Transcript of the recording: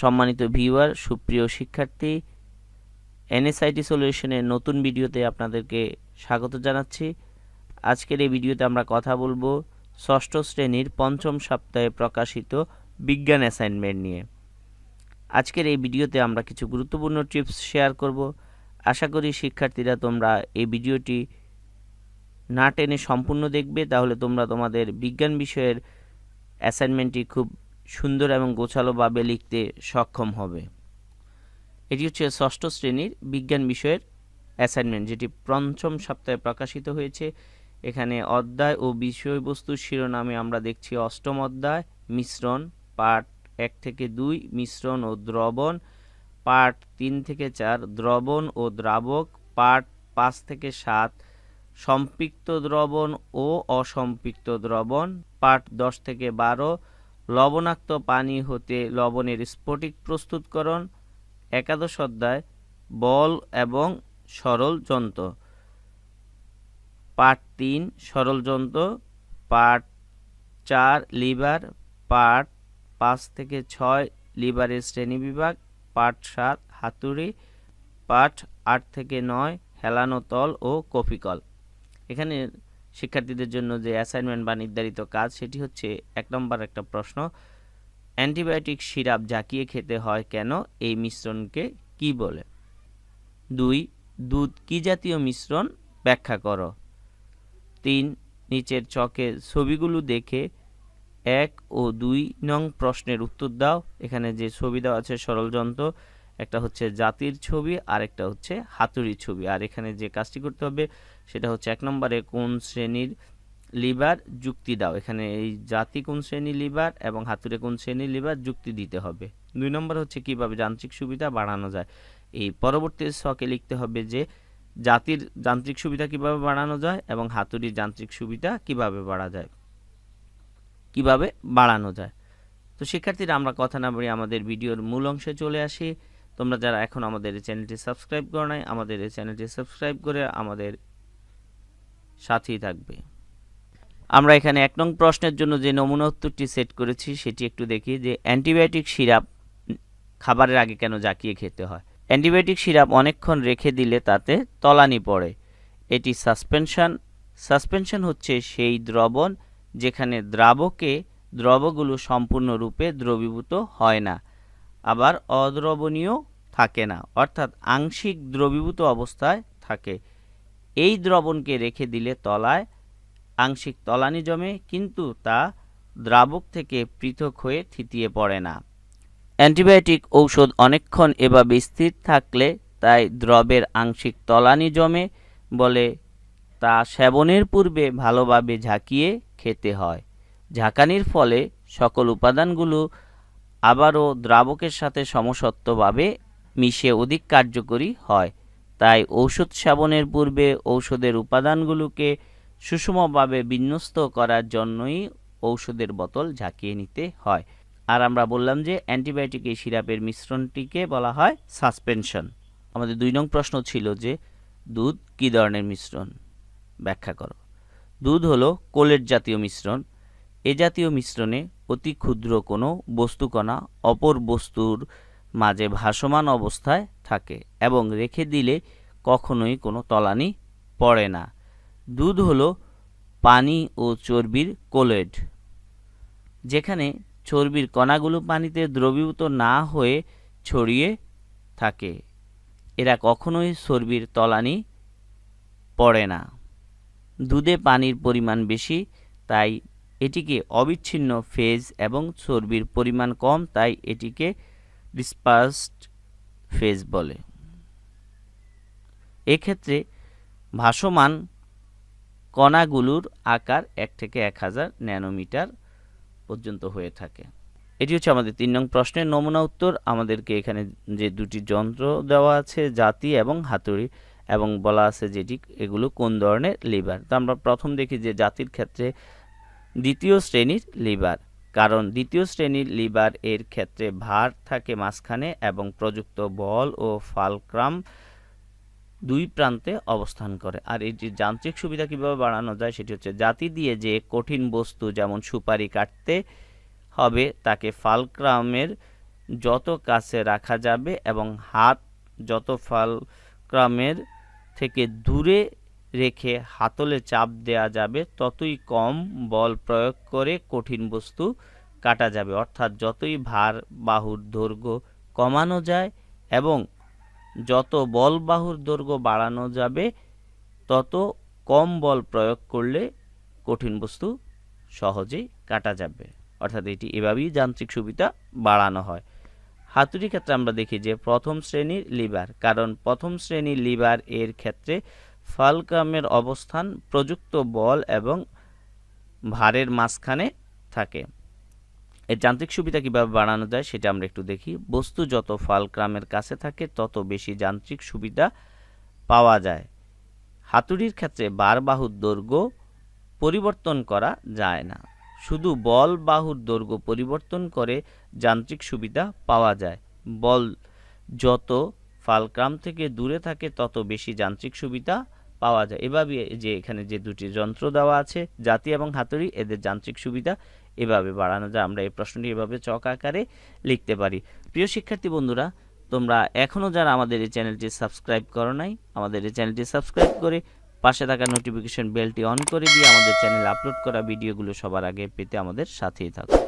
সম্মানিত ভিউয়ার, সুপ্রিয় শিক্ষার্থী, এনএসআইটি সলিউশনের নতুন ভিডিওতে আপনাদেরকে স্বাগত জানাচ্ছি। আজকের এই ভিডিওতে আমরা কথা বলব ষষ্ঠ শ্রেণির পঞ্চম সপ্তাহে প্রকাশিত বিজ্ঞান অ্যাসাইনমেন্ট নিয়ে। আজকের এই ভিডিওতে আমরা কিছু গুরুত্বপূর্ণ টিপস শেয়ার করব। আশা করি শিক্ষার্থীরা তোমরা এই ভিডিওটি না টেনে সম্পূর্ণ দেখবে, তাহলে তোমরা তোমাদের বিজ্ঞান বিষয়ের অ্যাসাইনমেন্টটি খুব সুন্দর এবং গোছালোভাবে লিখতে সক্ষম হবে। এটি হচ্ছে ষষ্ঠ শ্রেণির বিজ্ঞান বিষয়ের অ্যাসাইনমেন্ট যেটি পঞ্চম সপ্তাহে প্রকাশিত হয়েছে। এখানে অধ্যায় ও বিষয়বস্তুর শিরোনামে আমরা দেখছি অষ্টম অধ্যায়, মিশ্রণ, পাঠ এক থেকে দুই, মিশ্রণ ও দ্রবণ, পাঠ তিন থেকে চার, দ্রবণ ও দ্রাবক, পাঠ পাঁচ থেকে সাত, সম্পৃক্ত দ্রবণ ও অসম্পৃক্ত দ্রবণ, পাঠ দশ থেকে বারো লবণাক্ত পানি হতে লবণের স্ফটিক প্রস্তুতকরণ একাদশ অধ্যায়, বল এবং সরল যন্ত্র। পার্ট তিন, সরল যন্ত্র। পার্ট চার, লিভার। পার্ট পাঁচ থেকে ছয়, লিভারের শ্রেণি বিভাগ। পার্ট সাত, হাতুড়ি। পাঠ আট থেকে নয়, হেলানো তল ও কপিকল এখানে শিক্ষার্থীদের জন্য যে অ্যাসাইনমেন্ট বা নির্ধারিত কাজ, সেটি হচ্ছে এক নম্বর একটা প্রশ্ন অ্যান্টিবায়োটিক সিরাপ জাকিয়ে খেতে হয় কেন? এই মিশ্রণকে কি বলে? দুই, দুধ কি জাতীয় মিশ্রণ? ব্যাখ্যা করো। তিন, নিচের চকে ছবিগুলো দেখে এক ও দুই নং প্রশ্নের উত্তর দাও। এখানে যে ছবি দেওয়া আছে সরল যন্ত্র একটা হচ্ছে জাতির ছবি আর একটা হচ্ছে হাতুড়ির ছবি। আর এখানে যে কাজটি করতে হবে, সেটা হচ্ছে এক নম্বরে কোন শ্রেণির লিভার যুক্তি দাও। এখানে এই জাতি কোন শ্রেণির লিভার এবং হাতুড়ে কোন শ্রেণির লিভার যুক্তি দিতে হবে। দুই নম্বর হচ্ছে কীভাবে যান্ত্রিক সুবিধা বাড়ানো যায়। এই পরবর্তী ছকে লিখতে হবে যে, জাতির যান্ত্রিক সুবিধা কীভাবে বাড়ানো যায় এবং হাতুড়ির যান্ত্রিক সুবিধা কীভাবে বাড়া যায়, কীভাবে বাড়ানো যায়। তো শিক্ষার্থীরা, আমরা কথা না বলি আমাদের ভিডিওর মূল অংশে চলে আসি। তোমরা যারা এখন আমাদের এই চ্যানেলটি সাবস্ক্রাইব করো নাই, আমাদের এই চ্যানেলটি সাবস্ক্রাইব করে আমাদের সাথেই থাকবে। আমরা এখানে এক নং প্রশ্নের জন্য যে নমুনা উত্তরটি সেট করেছি, সেটি একটু দেখি যে অ্যান্টিবায়োটিক সিরাপ খাবারের আগে কেন জাকিয়ে খেতে হয়? অ্যান্টিবায়োটিক সিরাপ অনেকক্ষণ রেখে দিলে তাতে তলানি পড়ে। এটি সাসপেনশন। সাসপেনশন হচ্ছে সেই দ্রবণ যেখানে দ্রাবকে দ্রবগুলো সম্পূর্ণরূপে দ্রবীভূত হয় না। আবার অদ্রবণীয় থাকে না, অর্থাৎ আংশিক দ্রবীভূত অবস্থায় থাকে। এই দ্রবণকে রেখে দিলে তলায় আংশিক তলানি জমে, কিন্তু তা দ্রাবক থেকে পৃথক হয়ে থিতিয়ে পড়ে না। অ্যান্টিবায়োটিক ঔষধ অনেকক্ষণ এভাবে স্থির থাকলে তাই দ্রবের আংশিক তলানি জমে বলে তা সেবনের পূর্বে ভালোভাবে ঝাঁকিয়ে খেতে হয়। ঝাঁকানির ফলে সকল উপাদানগুলো আবারও দ্রাবকের সাথে সমসত্বভাবে মিশে অধিক কার্যকরী হয়। তাই ঔষধ সেবনের পূর্বে ঔষধের উপাদানগুলোকে সুষমভাবে বিন্যস্ত করার জন্যই ঔষধের বোতল ঝাঁকিয়ে নিতে হয়। আর আমরা বললাম যে অ্যান্টিবায়োটিক এই সিরাপের মিশ্রণটিকে বলা হয় সাসপেনশন। আমাদের দুই নং প্রশ্ন ছিল যে দুধ কী ধরনের মিশ্রণ? ব্যাখ্যা করো। দুধ হলো কোলেট জাতীয় মিশ্রণ। এ জাতীয় মিশ্রণে অতি ক্ষুদ্র কোনো বস্তুকণা অপর বস্তুর মাঝে ভাসমান অবস্থায় থাকে এবং রেখে দিলে কখনোই কোনো তলানি পড়ে না। দুধ হলো পানি ও চর্বির কোলেড। যেখানে চর্বির কণাগুলো পানিতে দ্রবীভূত না হয়ে ছড়িয়ে থাকে। এরা কখনোই চর্বির তলানি পড়ে না। দুধে পানির পরিমাণ বেশি, তাই এটিকে অবিচ্ছিন্ন ফেজ এবং চর্বির পরিমাণ কম, তাই এটিকে ডিসপার্সড ফেজ বলে। এক্ষেত্রে ভাসমান কণাগুলোর আকার এক থেকে এক হাজার ন্যানোমিটার পর্যন্ত হয়ে থাকে। এটি হচ্ছে আমাদের তিন নং প্রশ্নের নমুনা উত্তর। আমাদেরকে এখানে যে দুটি যন্ত্র দেওয়া আছে, জাতি এবং হাতুড়ি, এবং বলা আছে যেটি এগুলো কোন ধরনের লিভার? তো আমরা প্রথম দেখি যে জাতির ক্ষেত্রে দ্বিতীয় শ্রেণির লিভার। কারণ দ্বিতীয় শ্রেণির লিভার এর ক্ষেত্রে ভার থাকে মাঝখানে এবং প্রযুক্ত বল ও ফালক্রাম দুই প্রান্তে অবস্থান করে। আর এই যে যান্ত্রিক সুবিধা কীভাবে বাড়ানো যায় সেটি হচ্ছে জাতি দিয়ে যে কঠিন বস্তু যেমন সুপারি কাটতে হবে, তাকে ফালক্রামের যত কাছে রাখা যাবে এবং হাত যত ফালক্রামের থেকে দূরে রেখে হাতলে চাপ দেয়া যাবে, ততই কম বল প্রয়োগ করে কঠিন বস্তু কাটা যাবে। অর্থাৎ যতই ভার, বাহুর দৈর্ঘ্য কমানো যায় এবং যত বল বাহুর দৈর্ঘ্য বাড়ানো যাবে, তত কম বল প্রয়োগ করলে কঠিন বস্তু সহজেই কাটা যাবে। অর্থাৎ এটি এভাবেই যান্ত্রিক সুবিধা বাড়ানো হয়। হাতুড়ি ক্ষেত্রে আমরা দেখি যে প্রথম শ্রেণির লিভার, কারণ প্রথম শ্রেণির লিভার এর ক্ষেত্রে ফালক্রামের অবস্থান প্রযুক্ত বল এবং ভারের মাঝখানে থাকে। এর যান্ত্রিক সুবিধা কীভাবে বাড়ানো যায় সেটা আমরা একটু দেখি। বস্তু যত ফালক্রামের কাছে থাকে, তত বেশি যান্ত্রিক সুবিধা পাওয়া যায়। হাতুড়ির ক্ষেত্রে বার বাহুর দৈর্ঘ্য পরিবর্তন করা যায় না। শুধু বল বাহুর দৈর্ঘ্য পরিবর্তন করে যান্ত্রিক সুবিধা পাওয়া যায়। বল যত ফালক্রাম থেকে দূরে থাকে, তত বেশি যান্ত্রিক সুবিধা পাওয়া যায়। এভাবে যে এখানে যে দুটি যন্ত্র দেওয়া আছে, জাতি এবং হাতুড়ি, এদের যান্ত্রিক সুবিধা এভাবে বাড়ানো যায়। আমরা এই প্রশ্নটি এভাবে চক আকারে লিখতে পারি। প্রিয় শিক্ষার্থী বন্ধুরা, তোমরা এখনও যারা আমাদের এই চ্যানেলটি সাবস্ক্রাইব করো নাই, আমাদের এই চ্যানেলটি সাবস্ক্রাইব করে পাশে থাকা নোটিফিকেশন বেলটি অন করে দিয়ে আমাদের চ্যানেল আপলোড করা ভিডিওগুলো সবার আগে পেতে আমাদের সাথেই থাকো।